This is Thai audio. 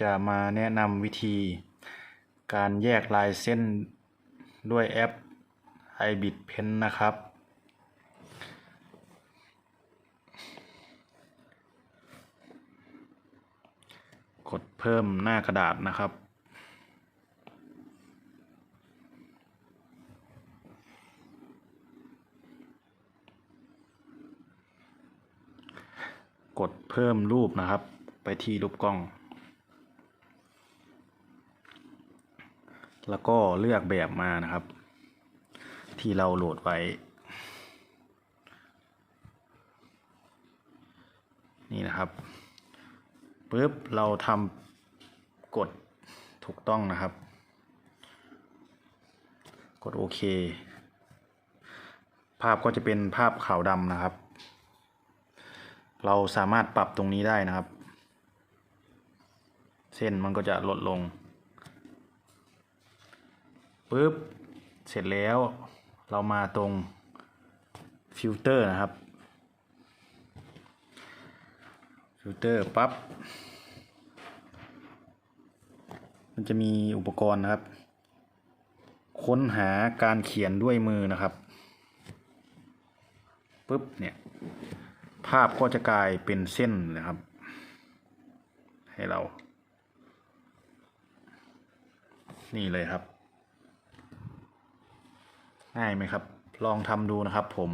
จะมาแนะนำวิธี การแยกลายเส้นด้วยแอป iBit Pen นะครับ กดเพิ่มหน้ากระดาษนะครับกดเพิ่มรูปนะครับ ไปที่รูปกล้อง แล้วก็เลือกแบบมานะครับ ที่เราโหลดไว้ นี่นะครับปุ๊บเราทำกดถูกต้องนะครับ กดโอเค ภาพก็จะเป็นภาพขาวดำนะครับ เราสามารถปรับตรงนี้ได้นะครับ เส้นมันก็จะลดลง ปุ๊บ เสร็จแล้วเรามาตรงฟิลเตอร์นะครับฟิลเตอร์ปั๊บ มันจะมีอุปกรณ์นะครับ ค้นหาการเขียนด้วยมือนะครับปุ๊บเนี่ย ภาพก็จะกลายเป็นเส้นนะครับ ให้เรา นี่เลยครับ ง่ายไหมครับ ลองทำดูนะครับผม